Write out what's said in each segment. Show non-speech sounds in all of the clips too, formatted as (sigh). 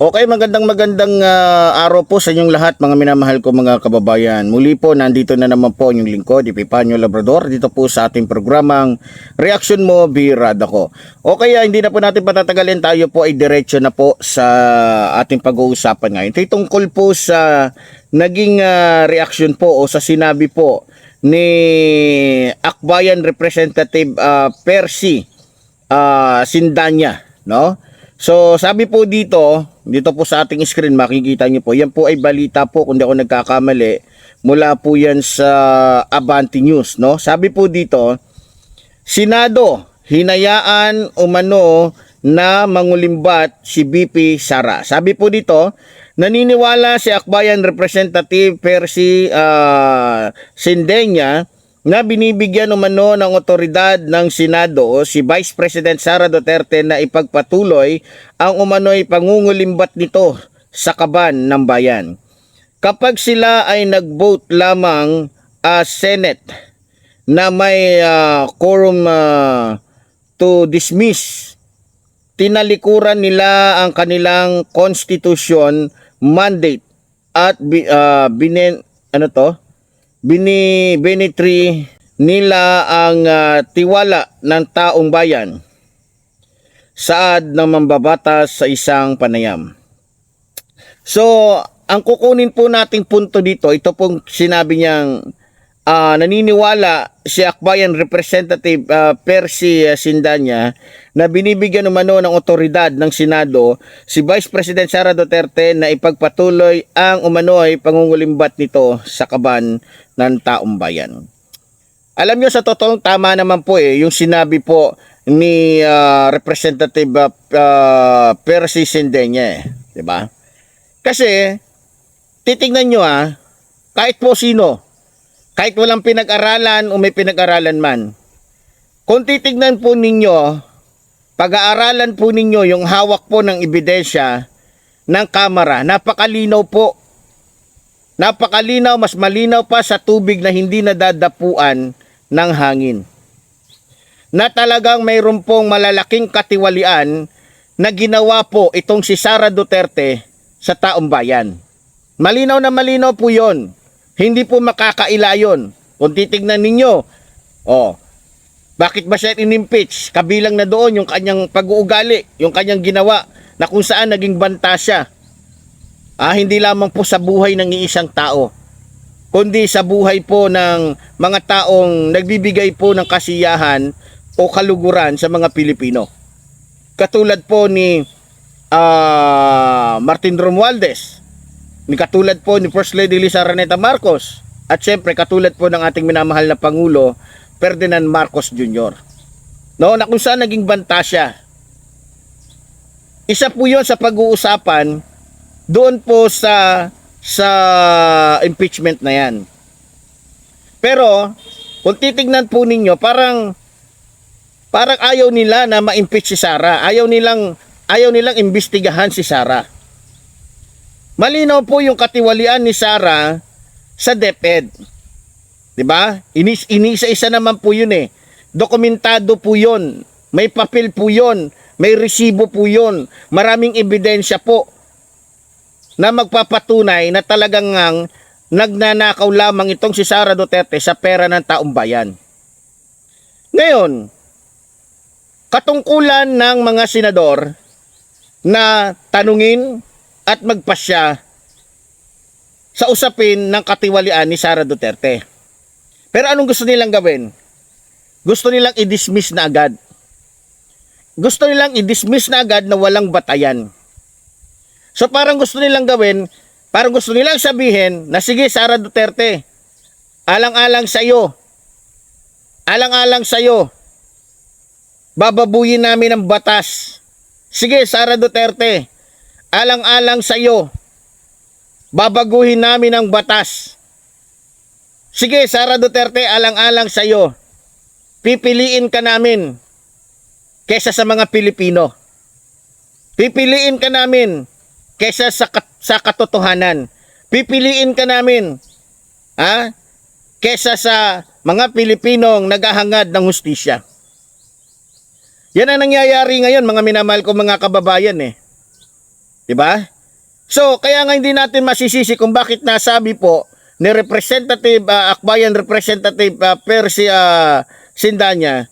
Okay, magandang magandang ah, araw po sa inyong lahat mga minamahal ko mga kababayan. Muli po, nandito na naman po yung lingkod, Epipanyo Labrador, dito po sa ating programang Reaction Mo, Birada ko. Okay, ah, hindi na po natin patatagalin, tayo po ay diretso na po sa ating pag-uusapan ngayon. Ito tungkol po sa naging ah, reaction po o sa sinabi po ni Akbayan Representative ah, Percy ah, Sindanya, no? So, sabi po dito, dito po sa ating screen, makikita niyo po, yan po ay balita po, kung di ako nagkakamali, mula po yan sa Avanti News, no? Sabi po dito, Senado, hinayaan umano na mangulimbat si BP Sara. Sabi po dito, naniniwala si Akbayan Representative Percy uh, Sindenya na binibigyan umano ng otoridad ng Senado o si Vice President Sara Duterte na ipagpatuloy ang umano'y pangungulimbat nito sa kaban ng bayan. Kapag sila ay nag-vote lamang as Senate na may ah, quorum ah, to dismiss, tinalikuran nila ang kanilang constitution mandate at bi, ah, binen, ano to? Bini binitri nila ang ah, tiwala ng taong bayan saad ng mambabatas sa isang panayam. So, ang kukunin po nating punto dito, ito pong sinabi niyang ah, naniniwala si Akbayan Representative ah, Percy ah, Sindanya na binibigyan umano ng otoridad ng Senado si Vice President Sara Duterte na ipagpatuloy ang umano'y pangungulimbat nito sa kaban ng taong bayan. Alam nyo sa totoong tama naman po eh yung sinabi po ni ah, Representative ah, ah, Percy Sindanya eh, 'di ba? Kasi titingnan nyo ah, kahit po sino, kahit walang pinag-aralan o may pinag-aralan man, kung titignan po ninyo, pag-aaralan po ninyo yung hawak po ng ebidensya ng kamera, napakalinaw po. Napakalinaw, mas malinaw pa sa tubig na hindi nadadapuan ng hangin. Na talagang mayroon pong malalaking katiwalian na ginawa po itong si Sara Duterte sa taong bayan. Malinaw na malinaw po yon. Hindi po makakaila yun. Kung titignan ninyo, oh, bakit ba siya inimpeach? Kabilang na doon yung kanyang pag-uugali, yung kanyang ginawa na kung saan naging banta siya. Ah, hindi lamang po sa buhay ng iisang tao, kundi sa buhay po ng mga taong nagbibigay po ng kasiyahan o kaluguran sa mga Pilipino. Katulad po ni ah, Martin Romualdez, ni katulad po ni First Lady Lisa Raneta Marcos, at syempre katulad po ng ating minamahal na Pangulo, Ferdinand Marcos Jr. No, na kung saan naging banta siya. Isa po 'yon sa pag-uusapan doon po sa sa impeachment na 'yan. Pero kung titignan po ninyo, parang parang ayaw nila na ma-impeach si Sara. Ayaw nilang ayaw nilang imbestigahan si Sara. Malinaw po yung katiwalian ni Sara sa DepEd. 'Di ba? Inis inisa-isa naman po 'yun eh. Dokumentado po 'yon. May papel po 'yon. May resibo po 'yon. Maraming ebidensya po na magpapatunay na talagang ngang nagnanakaw lamang itong si Sara Duterte sa pera ng taong bayan. Ngayon, katungkulan ng mga senador na tanungin at magpasya sa usapin ng katiwalian ni Sara Duterte. Pero anong gusto nilang gawin? Gusto nilang i-dismiss na agad. Gusto nilang i-dismiss na agad na walang batayan. So parang gusto nilang gawin, parang gusto nilang sabihin na sige Sara Duterte, alang-alang sa iyo. Alang-alang sa iyo. Bababuyin namin ang batas. Sige Sara Duterte, alang-alang sa iyo. Babaguhin namin ang batas. Sige, Sara Duterte, alang-alang sa iyo. Pipiliin ka namin kesa sa mga Pilipino. Pipiliin ka namin kesa sa, kat- sa katotohanan. Pipiliin ka namin ha? kesa sa mga Pilipinong naghahangad ng hustisya. Yan ang nangyayari ngayon mga minamahal ko mga kababayan eh. 'Di ba? So, kaya nga hindi natin masisisi kung bakit nasabi po ni Representative ah, Akbayan Representative uh, Percy ah, Sindanya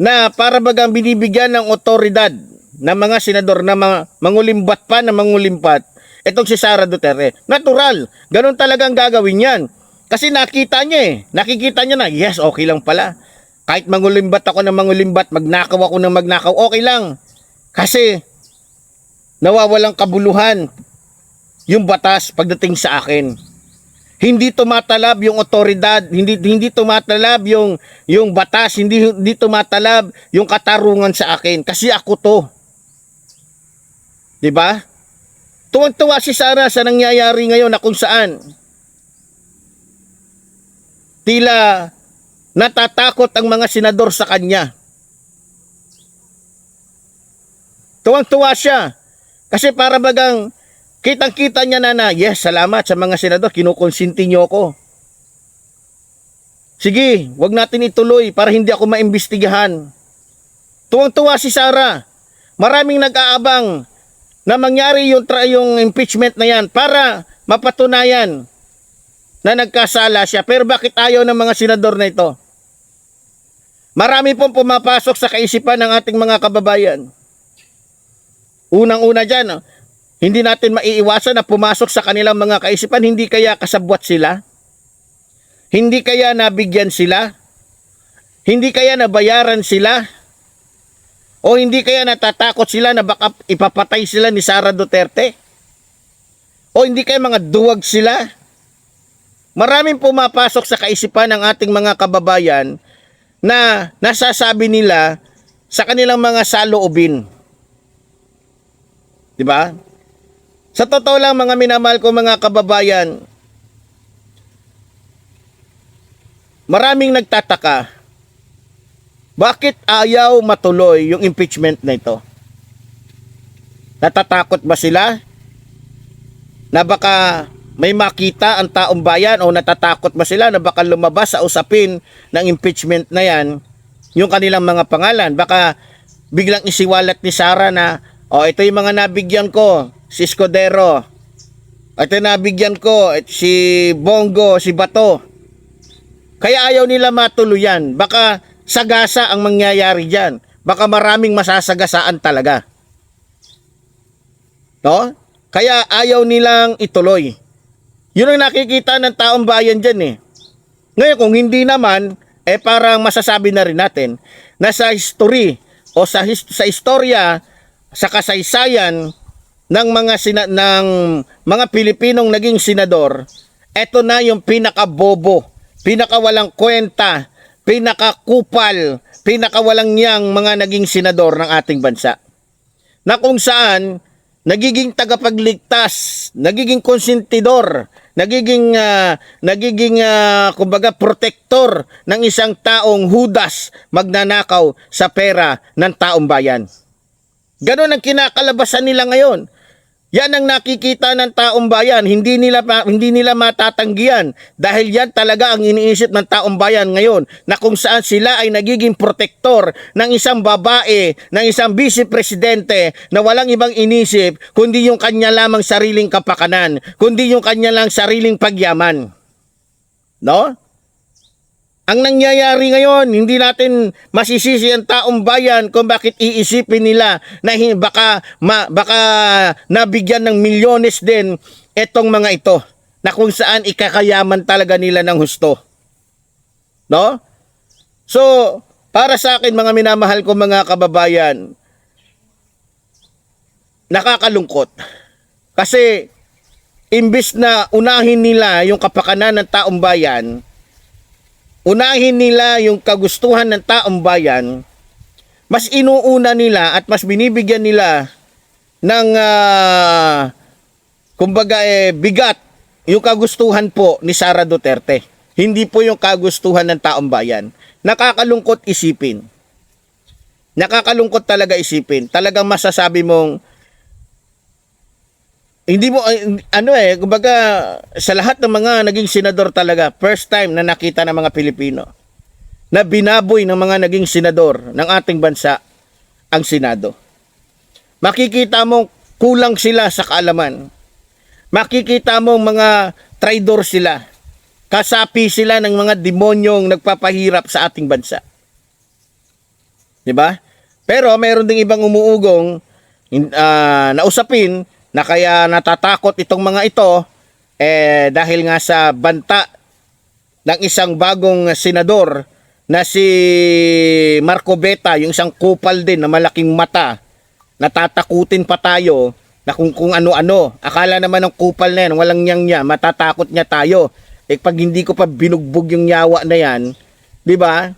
na para bagang binibigyan ng otoridad ng mga senador na mga mangulimbat pa na mangulimpat itong si Sara Duterte. Natural. Ganun talagang gagawin yan. Kasi nakita niya eh. Nakikita niya na, yes, okay lang pala. Kahit mangulimbat ako ng mangulimbat, magnakaw ako ng magnakaw, okay lang. Kasi nawawalang kabuluhan yung batas pagdating sa akin. Hindi tumatalab yung otoridad, hindi hindi tumatalab yung yung batas, hindi hindi tumatalab yung katarungan sa akin kasi ako to. 'Di ba? Tuwang-tuwa si Sara sa nangyayari ngayon na kung saan tila natatakot ang mga senador sa kanya. Tuwang-tuwa siya. Kasi para bagang kitang-kita niya na na, yes, salamat sa mga senador, kinukonsinti niyo ako. Sige, wag natin ituloy para hindi ako maimbestigahan. Tuwang-tuwa si Sara. Maraming nag-aabang na mangyari yung, yung impeachment na yan para mapatunayan na nagkasala siya. Pero bakit ayaw ng mga senador na ito? Marami pong pumapasok sa kaisipan ng ating mga kababayan. Unang-una dyan, oh, hindi natin maiiwasan na pumasok sa kanilang mga kaisipan, hindi kaya kasabwat sila? Hindi kaya nabigyan sila? Hindi kaya nabayaran sila? O hindi kaya natatakot sila na baka ipapatay sila ni Sara Duterte? O hindi kaya mga duwag sila? Maraming pumapasok sa kaisipan ng ating mga kababayan na nasasabi nila sa kanilang mga saloobin. 'Di ba? Sa totoo lang mga minamahal ko mga kababayan, maraming nagtataka. Bakit ayaw matuloy yung impeachment na ito? Natatakot ba sila? Na baka may makita ang taong bayan o natatakot ba sila na baka lumabas sa usapin ng impeachment na yan yung kanilang mga pangalan? Baka biglang isiwalat ni Sara na o ito yung mga nabigyan ko, si Escudero. Ito yung nabigyan ko, si Bongo, si Bato. Kaya ayaw nila matuluyan. Baka sagasa ang mangyayari dyan. Baka maraming masasagasaan talaga. No? Kaya ayaw nilang ituloy. Yun ang nakikita ng taong bayan dyan eh. Ngayon kung hindi naman, eh parang masasabi na rin natin na sa history o sa, his- sa istorya, sa kasaysayan ng mga sina- ng mga Pilipinong naging senador, eto na yung pinakabobo, pinakawalang kwenta, pinakakupal, pinakawalang niyang mga naging senador ng ating bansa. Na kung saan nagiging tagapagligtas, nagiging konsentidor, nagiging ah, nagiging ah, kumbaga protektor ng isang taong hudas magnanakaw sa pera ng taong bayan. Ganon ang kinakalabasan nila ngayon. Yan ang nakikita ng taong bayan, hindi nila hindi nila matatanggihan dahil yan talaga ang iniisip ng taong bayan ngayon na kung saan sila ay nagiging protektor ng isang babae, ng isang vice presidente na walang ibang inisip kundi yung kanya lamang sariling kapakanan, kundi yung kanya lang sariling pagyaman. No? Ang nangyayari ngayon, hindi natin masisisi ang taong bayan kung bakit iisipin nila na baka, ma, baka nabigyan ng milyones din etong mga ito na kung saan ikakayaman talaga nila ng husto. No? So, para sa akin mga minamahal ko mga kababayan, nakakalungkot. Kasi imbis na unahin nila yung kapakanan ng taong bayan, unahin nila yung kagustuhan ng taong bayan, mas inuuna nila at mas binibigyan nila ng ah, kumbaga eh, bigat yung kagustuhan po ni Sara Duterte. Hindi po yung kagustuhan ng taong bayan. Nakakalungkot isipin. Nakakalungkot talaga isipin. Talagang masasabi mong hindi mo ano eh kumbaga sa lahat ng mga naging senador talaga first time na nakita ng mga Pilipino na binaboy ng mga naging senador ng ating bansa ang Senado. Makikita mo kulang sila sa kaalaman. Makikita mo mga traidor sila. Kasapi sila ng mga demonyong nagpapahirap sa ating bansa. 'Di ba? Pero mayroon ding ibang umuugong in- ah, na usapin na kaya natatakot itong mga ito eh dahil nga sa banta ng isang bagong senador na si Marco Beta, yung isang kupal din na malaking mata, natatakutin pa tayo na kung, kung ano-ano. Akala naman ng kupal na yan, walang niyang niya, matatakot niya tayo. Eh pag hindi ko pa binugbog yung yawa na yan, di ba?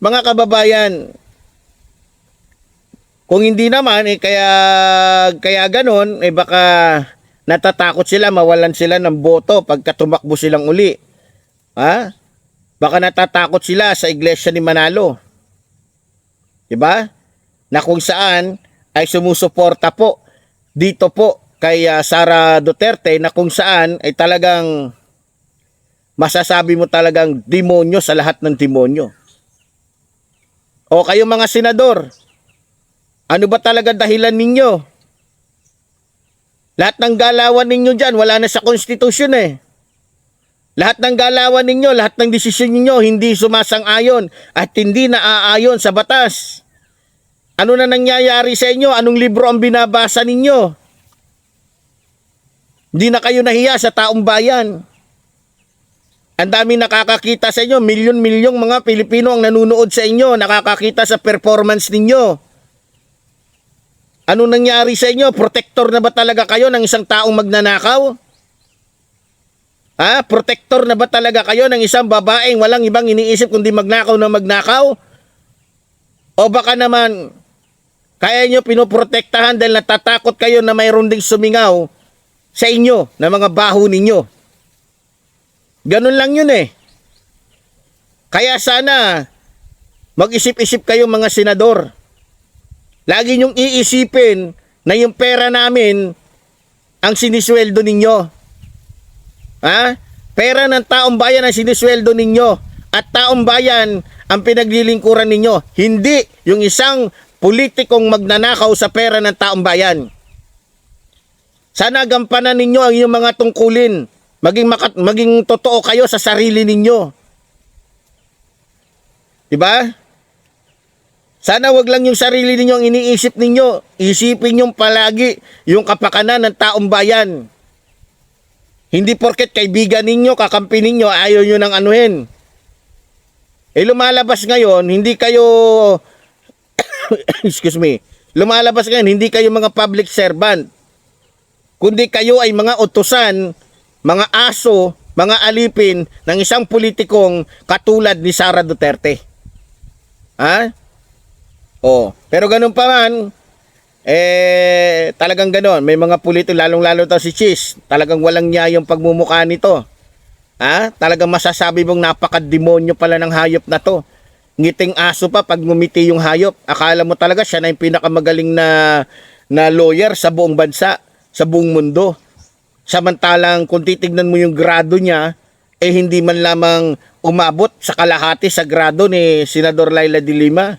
Mga kababayan, kung hindi naman, eh kaya, kaya ganon, eh baka natatakot sila, mawalan sila ng boto pagka tumakbo silang uli. Ha? Baka natatakot sila sa iglesia ni Manalo. 'Di ba? Na kung saan ay sumusuporta po dito po kay ah, Sara Duterte na kung saan ay talagang masasabi mo talagang demonyo sa lahat ng demonyo. O kayo mga senador, ano ba talaga dahilan ninyo? Lahat ng galawan ninyo dyan, wala na sa konstitusyon eh. Lahat ng galawan ninyo, lahat ng desisyon ninyo hindi sumasang-ayon at hindi naaayon sa batas. Ano na nangyayari sa inyo? Anong libro ang binabasa ninyo? Hindi na kayo nahiya sa taong bayan. Ang dami nakakakita sa inyo, milyon-milyong mga Pilipino ang nanunood sa inyo, nakakakita sa performance ninyo. Ano nangyari sa inyo? Protector na ba talaga kayo ng isang taong magnanakaw? Ha? Protector na ba talaga kayo ng isang babaeng walang ibang iniisip kundi magnakaw na magnakaw? O baka naman kaya nyo pinoprotektahan dahil natatakot kayo na mayroon ding sumingaw sa inyo na mga baho ninyo. Ganun lang yun eh. Kaya sana mag-isip-isip kayo mga senador. Lagi nyong iisipin na yung pera namin ang sinisweldo ninyo. Ha? Pera ng taong bayan ang sinisweldo ninyo at taong bayan ang pinaglilingkuran ninyo. Hindi yung isang politikong magnanakaw sa pera ng taong bayan. Sana gampanan ninyo ang inyong mga tungkulin. Maging, makat, maging totoo kayo sa sarili ninyo. Diba? Sana wag lang yung sarili ninyo ang iniisip ninyo. Isipin nyo palagi yung kapakanan ng taong bayan. Hindi porket kaibigan ninyo, kakampi ninyo, ayaw nyo nang anuhin. Eh lumalabas ngayon, hindi kayo, (coughs) excuse me, lumalabas ngayon, hindi kayo mga public servant. Kundi kayo ay mga utusan, mga aso, mga alipin ng isang politikong katulad ni Sara Duterte. Ha? Oh, pero ganun pa man, eh, talagang ganon. May mga pulito, lalong-lalo to si Cheese. Talagang walang niya yung pagmumukha nito. Ha? Talagang masasabi mong napaka-demonyo pala ng hayop na to. Ngiting aso pa pag ngumiti yung hayop. Akala mo talaga siya na yung pinakamagaling na, na lawyer sa buong bansa, sa buong mundo. Samantalang kung titignan mo yung grado niya, eh hindi man lamang umabot sa kalahati sa grado ni Senador Laila de Lima.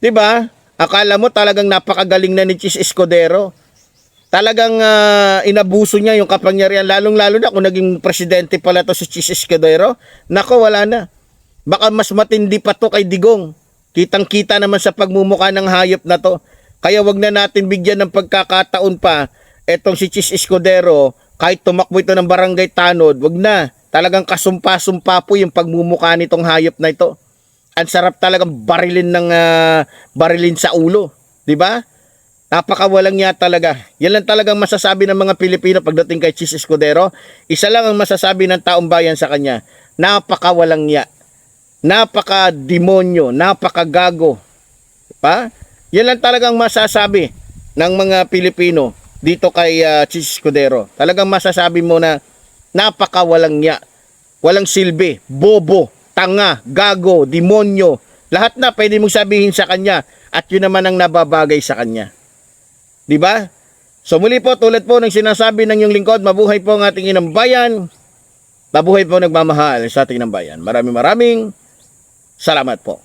'Di ba? Akala mo talagang napakagaling na ni Chis Escudero. Talagang ah, inabuso niya yung kapangyarihan lalong-lalo na kung naging presidente pala to si Chis Escudero. Nako, wala na. Baka mas matindi pa to kay Digong. Kitang-kita naman sa pagmumukha ng hayop na to. Kaya wag na natin bigyan ng pagkakataon pa etong si Chis Escudero kahit tumakbo ito ng barangay Tanod, wag na. Talagang kasumpa-sumpa po yung pagmumukha nitong hayop na ito ang sarap talagang barilin ng ah, barilin sa ulo, 'di ba? Napakawalang niya talaga. Yan lang talagang masasabi ng mga Pilipino pagdating kay Chis Escudero. Isa lang ang masasabi ng taong bayan sa kanya. Napakawalang niya. Napaka-demonyo, napakagago. Pa? Yan lang talagang masasabi ng mga Pilipino dito kay ah, Chis Escudero. Talagang masasabi mo na napakawalang niya. Walang silbi, bobo, tanga, gago, demonyo, lahat na pwede mong sabihin sa kanya at yun naman ang nababagay sa kanya. 'Di ba? So muli po tulad po ng sinasabi ng yung lingkod, mabuhay po ang ating inang bayan. Mabuhay po nagmamahal sa ating inang bayan. Maraming maraming salamat po.